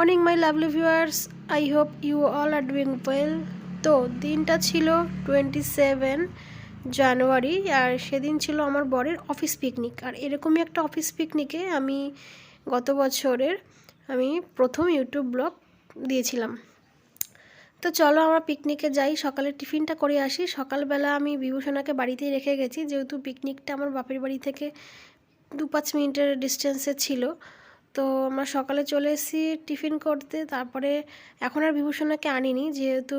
Morning my lovely viewers I hope you all are doing well তো, দিনটা ছিল twenty seven জানুয়ারি আর সেদিন ছিল আমার বরের অফিস পিকনিক আর এরকমই একটা অফিস পিকনিকে আমি গত বছরের আমি প্রথম ইউটিউব ব্লগ দিয়েছিলাম। তো চলো আমরা পিকনিকে যাই সকালে টিফিনটা করে আসি। সকালবেলা আমি বিভূষণাকে বাড়িতেই রেখে গেছি, যেহেতু পিকনিকটা আমার বাপের বাড়ি থেকে দু পাঁচ মিনিটের ডিস্টেন্সে ছিল। তো আমরা সকালে চলে এসেছি টিফিন করতে। তারপরে এখন আর বিভূষণাকে আনিনি, যেহেতু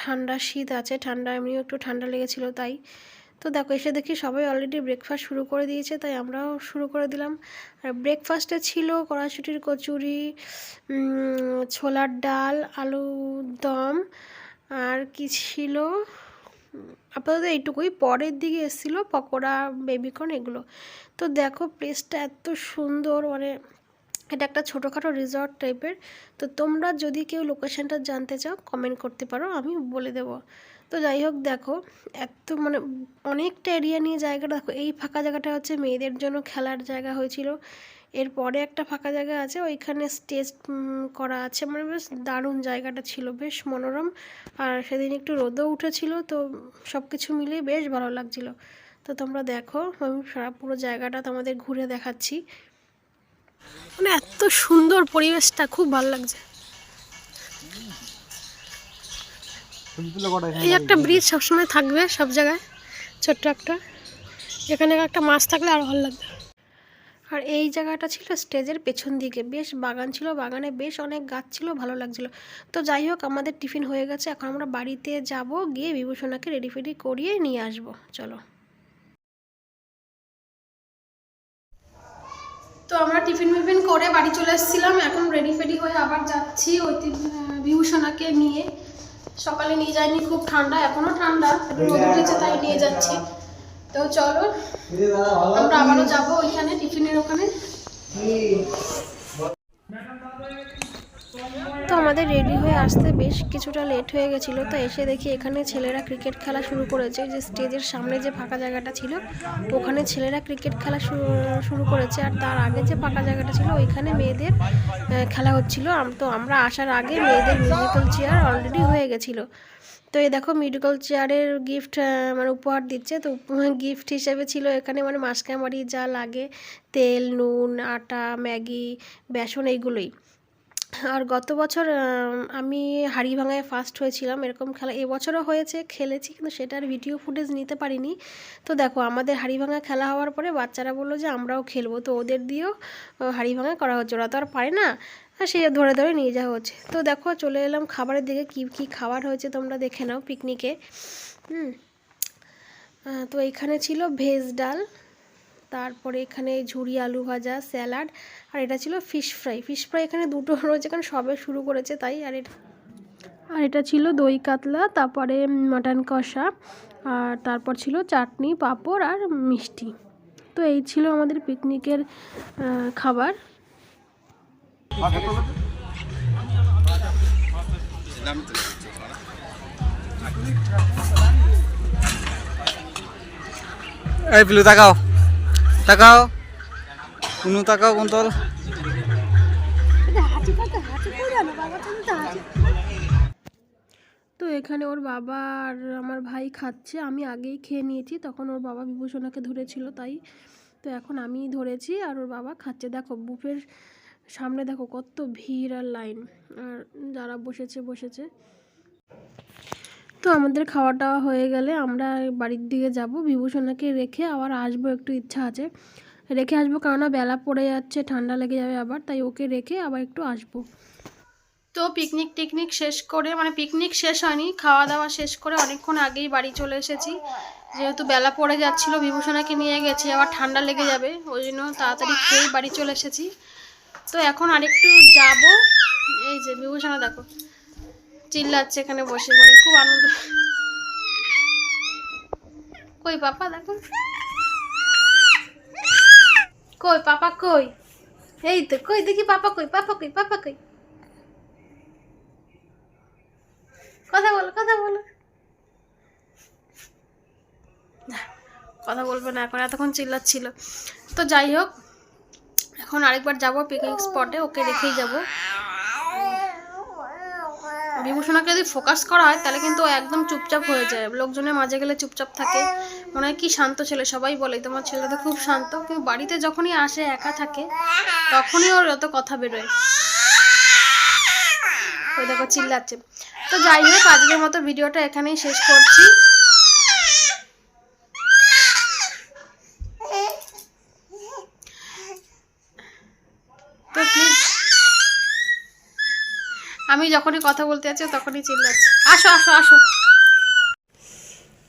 ঠান্ডা শীত আছে, ঠান্ডা এমনিও একটু ঠান্ডা লেগেছিল তাই। তো দেখো, এসে দেখি সবাই অলরেডি ব্রেকফাস্ট শুরু করে দিয়েছে, তাই আমরাও শুরু করে দিলাম। আর ব্রেকফাস্টে ছিল কড়াইশুটির কচুরি ছোলার ডাল, আলু দম, আর কি ছিল? আপাতত এইটুকুই। পরের দিকে এসেছিল পকোড়া, বেবিকর্ন, এগুলো। তো দেখো প্লেসটা এত সুন্দর মানে এটা একটা ছোটোখাটো রিসর্ট টাইপের তো তোমরা যদি কেউ লোকেশনটা জানতে চাও কমেন্ট করতে পারো আমি বলে দেবো। তো যাই হোক, দেখো, এত মানে অনেকটা এরিয়া নিয়ে জায়গাটা দেখো, এই ফাঁকা জায়গাটা হচ্ছে মেয়েদের জন্য খেলার জায়গা হয়েছিল। এরপরে একটা ফাঁকা জায়গা আছে, ওইখানে স্টেজ করা আছে। মানে বেশ দারুণ জায়গাটা ছিল, বেশ মনোরম। আর সেদিন একটু রোদও উঠেছিল, তো সব কিছু মিলিয়ে বেশ ভালো লাগছিল। তো তোমরা দেখো, আমি সারা পুরো জায়গাটা তোমাদের ঘুরে দেখাচ্ছি। মানে এত সুন্দর পরিবেশটা খুব ভালো লাগছে। এই একটা ব্রিজ সবসময় থাকবে সব জায়গায় ছোট্ট একটা। এখানে একটা মাছ থাকলে আরও ভালো লাগবে। আর এই জায়গাটা ছিল স্টেজের পেছন দিকে। বেশ বাগান ছিল বাগানে বেশ অনেক গাছ ছিল ভালো লাগছিল। তো যাই হোক আমাদের টিফিন হয়ে গেছে। এখন আমরা বাড়িতে যাব গিয়ে বিভূষণাকে রেডি ফেডি করিয়ে নিয়ে আসব। চলো। তো আমরা টিফিন মিফিন করে বাড়ি চলে এসেছিলাম। এখন রেডি ফেডি হয়ে আবার যাচ্ছি ওই বিভূষণাকে নিয়ে। সকালে নিয়ে যাইনি খুব ঠান্ডা এখনও ঠান্ডা রোদ উঠেছে তাই নিয়ে যাচ্ছি। তো চলো আমরা আবারও যাব ওইখানে টিফিনের ওখানে। তো আমাদের রেডি হয়ে আসতে বেশ কিছুটা লেট হয়ে গেছিল, তো এসে দেখি এখানে ছেলেরা ক্রিকেট খেলা শুরু করেছে। যে স্টেজের সামনে যে ফাঁকা জায়গাটা ছিল, ওখানে ছেলেরা ক্রিকেট খেলা শুরু- করেছে। আর তার আগে যে ফাঁকা জায়গাটা ছিল, ওইখানে মেয়েদের খেলা হচ্ছিল। তো আমরা আসার আগে মেয়েদের মিউজিক্যাল চেয়ার অলরেডি হয়ে গেছিল। তো এই দেখো মিউজিক্যাল চেয়ারের গিফট মানে উপহার দিচ্ছে। তো গিফট হিসেবে ছিল এখানে মানে মাসকামারি যা লাগে, তেল, নুন, আটা, ম্যাগি, বেসন, এইগুলোই। আর গত বছর, আমি হাড়ি ভাঙায় ফার্স্ট হয়েছিলাম, এরকম খেলা। এবছরও হয়েছে, খেলেছি, কিন্তু সেটার ভিডিও ফুটেজ নিতে পারিনি। তো দেখো, আমাদের হাড়ি ভাঙা খেলা হওয়ার পরে বাচ্চারা বলল যে, আমরাও খেলব। তো ওদের দিয়েও হাড়ি ভাঙা করা হচ্ছে। ওরা তো আর পারে না সে ধরে ধরে নিয়ে যাওয়া হচ্ছে। তো দেখো, চলে এলাম খাবারের দিকে, কী কী খাবার হয়েছে তোমরা দেখে নাও পিকনিকে হুম তো এখানে ছিল ভেজ ডাল তারপরে এখানে ঝুরি আলু ভাজা, স্যালাড, আর এটা ছিল ফিশ ফ্রাই। ফিশ ফ্রাই এখানে দুটো রয়েছে এখানে সবে শুরু করেছে তাই, আর এটা আর এটা ছিল দই কাতলা, তারপরে মাটন কষা, আর তারপর ছিল চাটনি, পাঁপড় আর মিষ্টি। তো এই ছিল আমাদের পিকনিকের খাবার। এই পিলু, তাকাও। তাকাও। কোনো তাকাও কুন্তল। তো এখানে ওর বাবা আর আমার ভাই খাচ্ছে। আমি আগেই খেয়ে নিয়েছি, তখন ওর বাবা বিভূষণাকে ধরেছিল তাই। তো এখন আমি ধরেছি আর ওর বাবা খাচ্ছে। দেখো, বুফের সামনে দেখো কত ভিড় আর লাইন। আর যারা বসেছে বসেছে। তো আমাদের খাওয়া টাওয়া হয়ে গেলে আমরা বাড়ির দিকে যাব। বিভূষণাকে রেখে আবার আসব একটু ইচ্ছা আছে। রেখে আসব কেননা বেলা পড়ে যাচ্ছে, ঠান্ডা লেগে যাবে আবার, তাই ওকে রেখে আবার একটু আসব। তো পিকনিক টিকনিক শেষ করে মানে পিকনিক শেষ হয়নি খাওয়া দাওয়া শেষ করে অনেকক্ষণ আগেই বাড়ি চলে এসেছি। যেহেতু বেলা পড়ে যাচ্ছিল, বিভূষণাকে নিয়ে গেছি, আবার ঠান্ডা লেগে যাবে, ওই জন্য তাড়াতাড়ি খেয়েই বাড়ি চলে এসেছি। তো এখন আরেকটু যাব। এই যে বিভূষণা, দেখো। চিল্লাচ্ছে এখানে বসে মানে খুব আনন্দ। কই পাপা, দেখো। কই পাপা, কই? এই তো, কই দেখি পাপা কই পাপা কই পাপা কই? কথা বলো কথা বলো। কথা বলবে না, এখন এতক্ষণ চিল্লাচ্ছিল। তো যাই হোক, এখন আরেকবার যাব পিকনিক স্পটে ওকে রেখেই যাব। বিভূষণাকে যদি ফোকাস করা হয়, তাহলে কিন্তু একদম চুপচাপ হয়ে যায়। লোকজনের মাঝে গেলে চুপচাপ থাকে। মনে হয় কি শান্ত ছেলে, সবাই বলে, তোমার ছেলে তো খুব শান্ত। কিন্তু বাড়িতে যখনই আসে, একা থাকে, তখনই ওর অত কথা বেরোয়। ওই দেখো, চিল্লাচ্ছে। তো যাই হোক, আজকের মতো ভিডিওটা এখানেই শেষ করছি তো প্লিজ আমি যখনই কথা বলতে যাচ্ছি তখনই চিল্লাচ্ছে। আসো আসো আসো।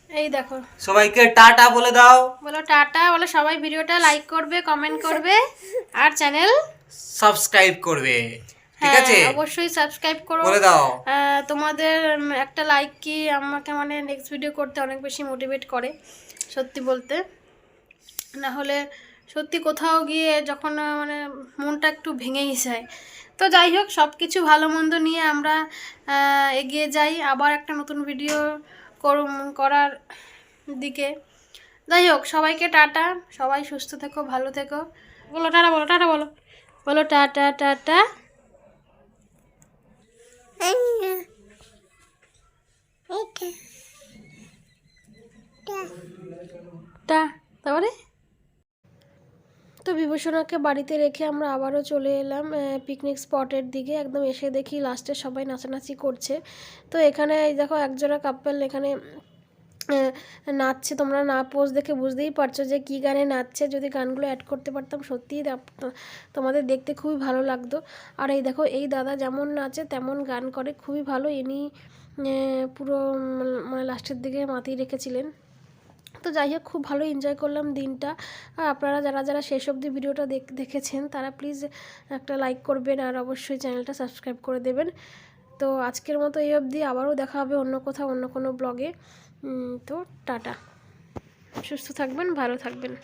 এই দেখো। সবাইকে টাটা বলে দাও। বলো টাটা বলো সবাই ভিডিওটা লাইক করবে কমেন্ট করবে আর চ্যানেল সাবস্ক্রাইব করবে। ঠিক হ্যাঁ আছে? অবশ্যই সাবস্ক্রাইব করো। বলে দাও। তোমাদের একটা লাইক কি আমাকে মানে নেক্সট ভিডিও করতে অনেক বেশি মোটিভেট করে সত্যি বলতে। না হলে সত্যি কোথাও গিয়ে যখন মানে মনটা একটু ভেঙেই যায় তো যাই হোক সব কিছু ভালো মন্দ নিয়ে আমরা এগিয়ে যাই। আবার একটা নতুন ভিডিও করার দিকে। যাই হোক সবাইকে টাটা। সবাই সুস্থ থেকো ভালো থেকো। বলো টাটা বলো টাটা বলো। বলো টাটা টাটা। টা তারপরে? বিভূষণাকে বাড়িতে রেখে আমরা আবারও চলে এলাম পিকনিক স্পটের দিকে। একদম এসে দেখি লাস্টে সবাই নাচানাচি করছে। তো এখানে এই দেখো একজোড়া কাপেল এখানে নাচছে। তোমরা না পোজ দেখে বুঝতেই পারছ যে কী গানে নাচছে। যদি গানগুলো অ্যাড করতে পারতাম সত্যিই তোমাদের দেখতে খুবই ভালো লাগতো। আর এই দেখো, এই দাদা যেমন নাচে তেমন গান করে। খুবই ভালো। ইনি পুরো মানে লাস্টের দিকে মাতিয়ে রেখেছিলেন। তো যাই হোক, খুব ভালো এনজয় করলাম দিনটা। আর আপনারা যারা যারা শেষ অবধি ভিডিওটা দেখ- দেখেছেন, তারা প্লিজ একটা লাইক করবেন আর অবশ্যই চ্যানেলটা সাবস্ক্রাইব করে দেবেন। তো আজকের মতো এই অবধি আবারও দেখা হবে অন্য কোথাও, অন্য কোনো ব্লগে তো টাটা। সুস্থ থাকবেন, ভালো থাকবেন।